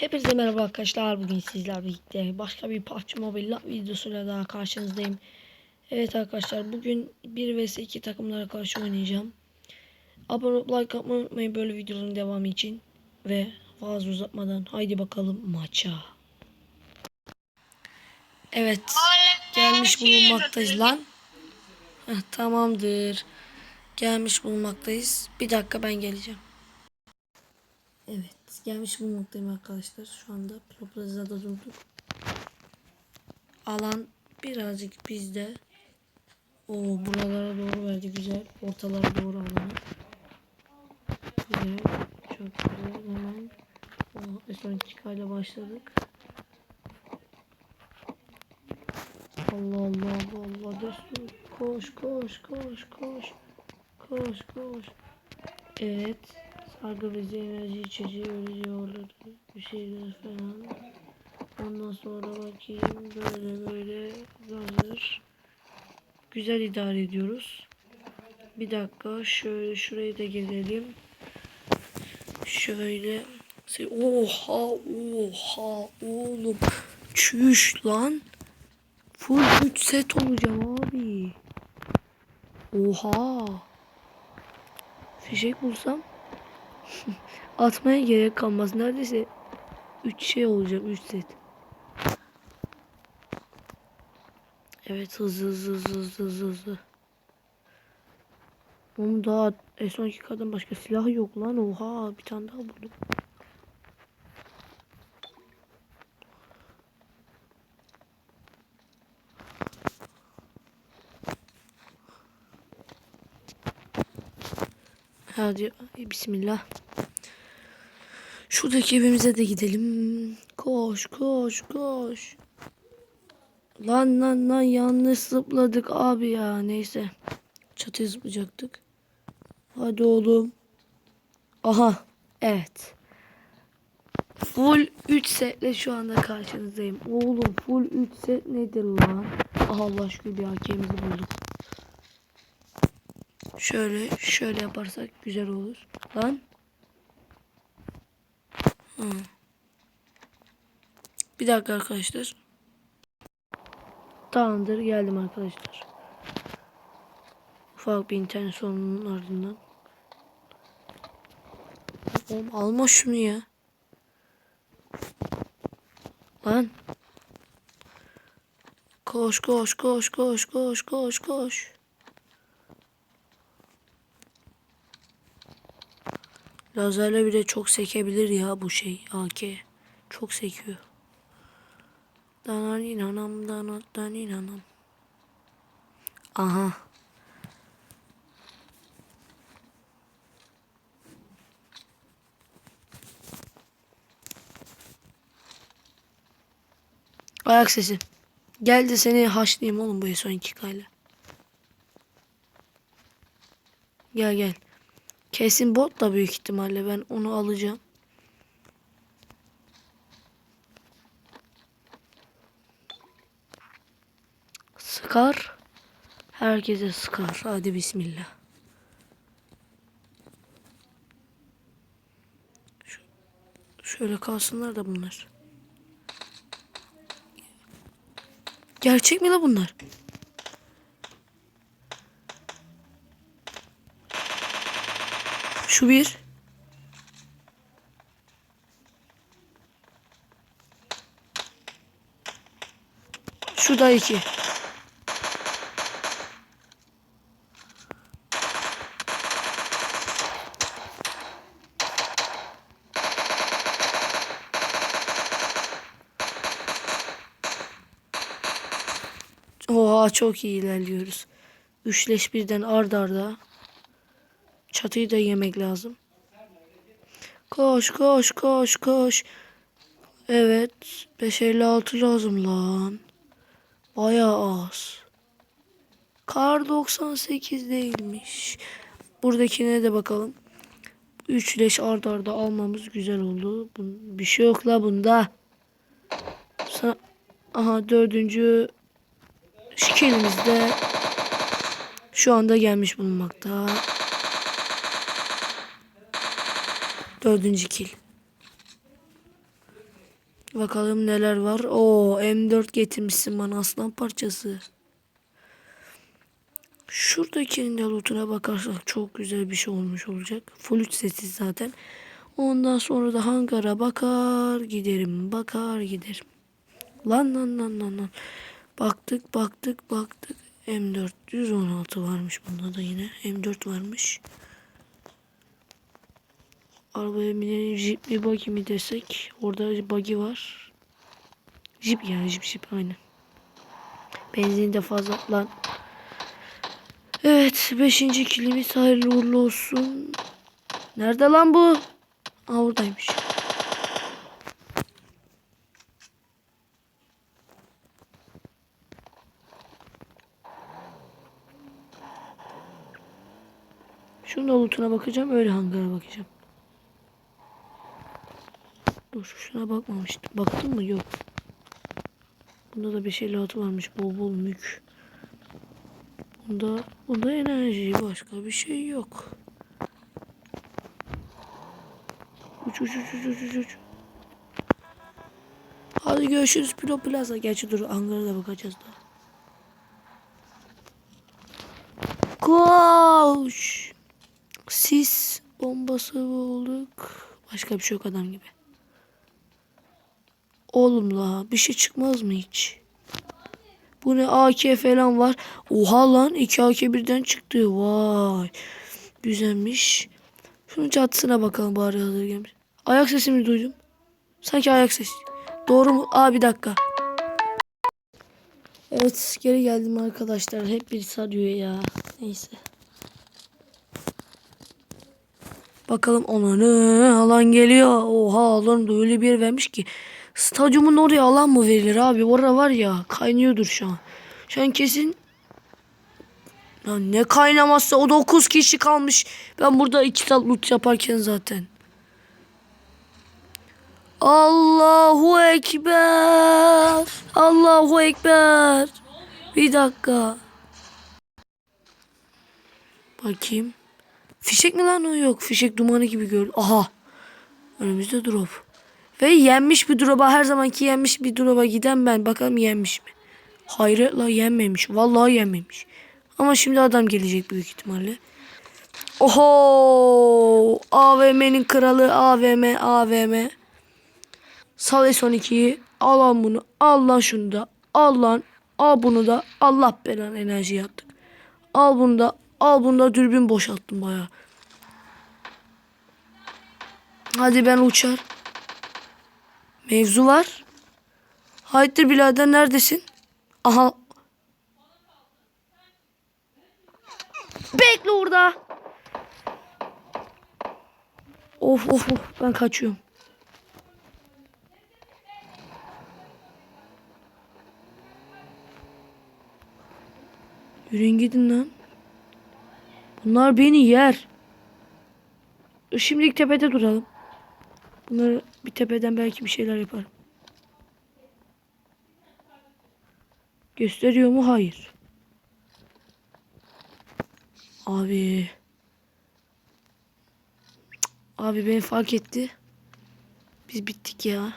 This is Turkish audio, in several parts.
Hepinize merhaba arkadaşlar. Bugün sizler birlikte başka bir PUBG Mobile videosuyla daha karşınızdayım. Evet arkadaşlar bugün 1 vs 2 takımlara karşı oynayacağım. Abone olup like atmayı unutmayın böyle videoların devamı için. Ve fazla uzatmadan haydi bakalım maça. Evet gelmiş bulunmaktayız lan. Tamamdır. Gelmiş bulunmaktayız. Bir dakika ben geleceğim. Evet gelmiş bulunmaktayım arkadaşlar. Şu anda Plopraza'da durduk. Alan birazcık bizde. O buralara doğru verdi güzel. Ortalara doğru alanı. Güzel. Çok güzel. Hemen o S12 ile başladık. Allah Allah Allah Allah destur. Koş koş koş koş. Koş koş. Evet. Sargı bezi enerji içeceği ölüyorlar. Bir şeyler falan. Ondan sonra bakayım böyle böyle hazır. Güzel idare ediyoruz. Bir dakika şöyle şurayı da gezelim. Şöyle. Oha oha oğlum. Çüş lan. Full 3 set olacağım abi. Oha. Fişek bulsam atmaya gerek kalmaz. Neredeyse 3 şey olacak 3 set. Evet hızlı hızlı hızlı hızlı hızlı. Oğlum daha S12K'dan başka silah yok lan. Oha bir tane daha buldum. Hadi bismillah. Şuradaki evimize de gidelim. Koş koş koş. Lan lan lan yanlış zıpladık abi ya. Neyse. Çatıya zıplayacaktık. Hadi oğlum. Aha. Evet. Full 3 setle şu anda karşınızdayım. Oğlum full 3 set nedir lan? Allah şükür bir hakemizi bulduk. Şöyle şöyle yaparsak güzel olur. Lan. Hı. Bir dakika arkadaşlar. Tamamdır geldim arkadaşlar. Ufak bir internet sorununun ardından. Oğlum alma şunu ya. Lan. Koş koş koş koş koş koş koş. Lazerle bile çok sekebilir ya bu şey AK. Çok sekiyor. Danan inanam danan inanam. Aha. Ayak sesi. Gel de seni haşlayayım oğlum bu son iki kayla. Gel gel. Kesin bot da büyük ihtimalle ben onu alacağım. Sıkar. Herkese sıkar. Hadi bismillah. Şöyle kalsınlar da bunlar. Gerçek mi la bunlar? Şu bir. Şu da iki. Oha çok iyi ilerliyoruz. Üçleş birden ard arda. Çatıyı da yemek lazım. Koş koş koş koş. Evet. 556 lazım lan. Bayağı az. Kar 98 değilmiş. Buradakine de bakalım. Üçleş ard arda almamız güzel oldu. Bir şey yok la bunda. Aha dördüncü şikelimiz de şu anda gelmiş bulunmakta. Dördüncü kill. Bakalım neler var. Oo M4 getirmişsin bana aslan parçası. Şuradakinin de lootuna bakarsak çok güzel bir şey olmuş olacak. Full üç sessiz zaten. Ondan sonra da hangara bakar giderim. Bakar giderim. Lan lan lan lan lan. Baktık baktık baktık. M4 116 varmış bunda da yine. M4 varmış. Arabaya binelim jip mi buggy mi desek. Orada buggy var. Jip yani jip jip aynen. Benzin de fazla lan. Evet 5. kilimiz hayırlı uğurlu olsun. Nerede lan bu? Aa oradaymış. Şunun da lootuna bakacağım öyle hangara bakacağım. Dur şuna bakmamıştım. Baktın mı? Yok. Bunda da bir şey latı varmış. Bol bol mük. Bunda, bunda enerji başka bir şey yok. Uç uç uç uç uç uç. Hadi görüşürüz Pilo Plaza. Gerçi dur Ankara'da da bakacağız da. Koş. Sis bombası bulduk. Başka bir şey yok adam gibi. Oğlum la bir şey çıkmaz mı hiç? Bu ne AK falan var. Oha lan 2 AK birden çıktı. Vay. Güzelmiş. Şunun çatısına bakalım bari hazır gelmiş. Ayak sesimi duydum. Sanki ayak sesi. Doğru mu? Aa bir dakika. Evet geri geldim arkadaşlar. Hep bir sarıyor ya. Neyse. Bakalım ona ne alan geliyor. Oha alan da öyle bir vermiş ki. Stadyumun oraya alan mı verilir abi? Orada var ya kaynıyordur şu an. Şu an kesin ya ne kaynamazsa o 9 kişi kalmış. Ben burada 2 saat loot yaparken zaten. Allahu Ekber. Allahu Ekber. Bir dakika. Bakayım. Fişek mi lan o yok. Fişek dumanı gibi gördüm. Aha. Önümüzde drop. Ve yenmiş bir drop'a her zamanki yenmiş bir drop'a giden ben. Bakalım yenmiş mi? Hayır la yenmemiş. Vallahi yenmemiş. Ama şimdi adam gelecek büyük ihtimalle. Oho! AVM'nin kralı AVM AVM. Sal S12'yi. Al lan bunu. Al lan şunu da. Al lan. Al bunu da. Allah belanı enerji yaptık. Al bunu da. Al bunu da dürbün boşalttım baya. Hadi ben uçar. Mevzu var. Hayırdır birader neredesin? Aha. Bekle orada. Of of of ben kaçıyorum. Yürüyün gidin lan. Bunlar beni yer. Şimdilik tepede duralım. Bunları bir tepeden belki bir şeyler yaparım. Gösteriyor mu? Hayır. Abi. Abi beni fark etti. Biz bittik ya.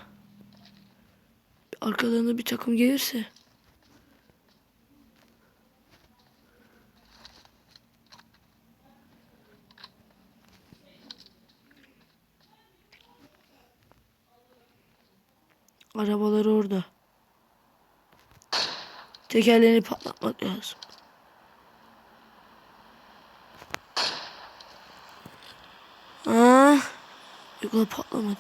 Arkalarında bir takım gelirse. Arabaları orada. Tekerlerini patlatmak lazım. Aa, yok la patlamadı.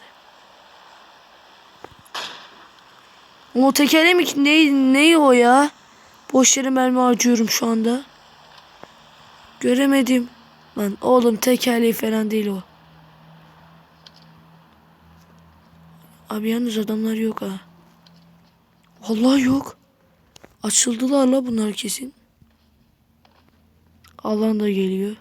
O tekerle mi? Ne, ne o ya? Boş yere mermi harcıyorum şu anda. Göremedim. Lan oğlum tekerleği falan değil o. Abi yalnız adamlar yok ha. Vallahi yok. Açıldılar la bunlar kesin. Alan da geliyor.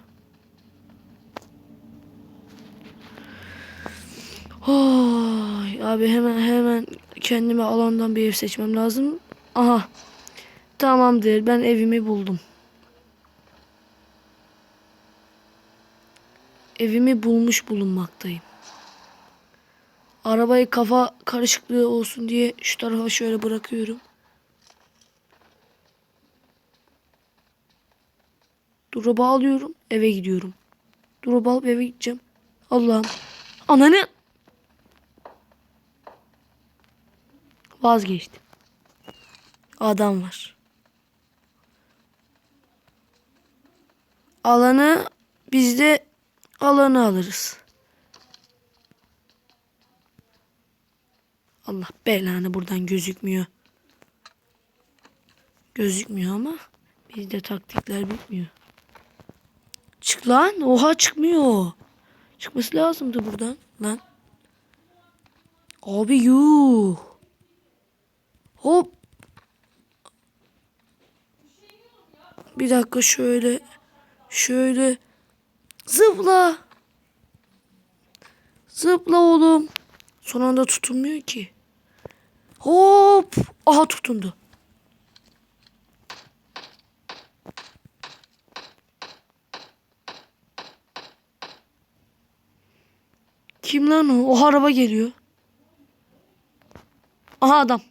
Oy, abi hemen hemen kendime alandan bir ev seçmem lazım. Aha. Tamamdır. Ben evimi buldum. Evimi bulmuş bulunmaktayım. Arabayı kafa karışıklığı olsun diye şu tarafa şöyle bırakıyorum. Drop'u alıyorum. Eve gidiyorum. Drop'u alıp eve gideceğim. Allah'ım. Ananı. Vazgeçtim. Adam var. Alanı biz de alanı alırız. Allah belanı buradan gözükmüyor. Gözükmüyor ama bizde taktikler bitmiyor. Çık lan. Oha çıkmıyor. Çıkması lazımdı buradan. Lan. Abi yuh. Hop. Bir dakika şöyle. Şöyle. Zıpla. Zıpla oğlum. Son anda tutunmuyor ki. Hop. Aha tutundu. Kim lan o? O araba geliyor. Aha adam.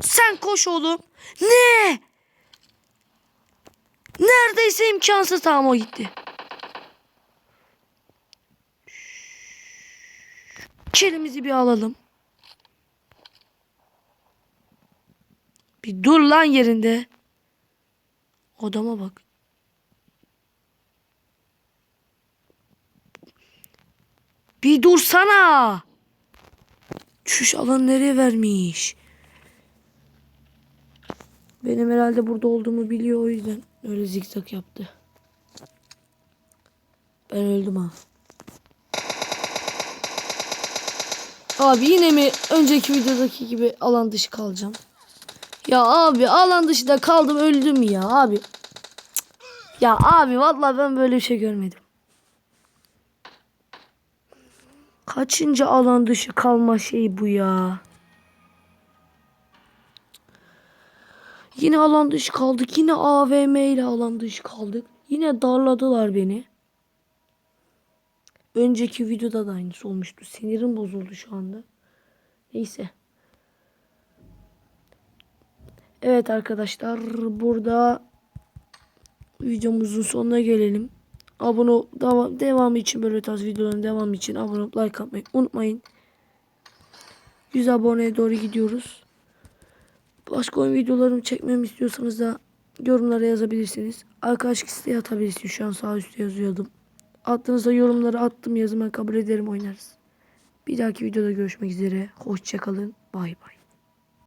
Sen koş oğlum. Ne? Neredeyse imkansız tamam o gitti. Kelimizi bir alalım. Bir dur lan yerinde. Adama bak. Bir dursana. Çüş alan nereye vermiş? Benim herhalde burada olduğumu biliyor o yüzden öyle zikzak yaptı. Ben öldüm ha. Abi yine mi önceki videodaki gibi alan dışı kalacağım? Ya abi alan dışında kaldım öldüm ya abi. Ya abi vallahi ben böyle bir şey görmedim. Kaçıncı alan dışı kalma şey bu ya? Yine alan dışı kaldık. Yine AVM ile alan dışı kaldık. Yine darladılar beni. Önceki videoda da aynısı olmuştu. Sinirim bozuldu şu anda. Neyse. Evet arkadaşlar burada videomuzun sonuna gelelim. Abone devam, devamı için böyle tarz videoların devamı için abone olup like atmayı unutmayın. 100 aboneye doğru gidiyoruz. Başka oyun videolarımı çekmemi istiyorsanız da yorumlara yazabilirsiniz. Arkadaş isteği atabilirsiniz. Şu an sağ üstte yazıyordum. Attığınızda yorumları attım yazın ben kabul ederim oynarız. Bir dahaki videoda görüşmek üzere. Hoşçakalın. Bay bay.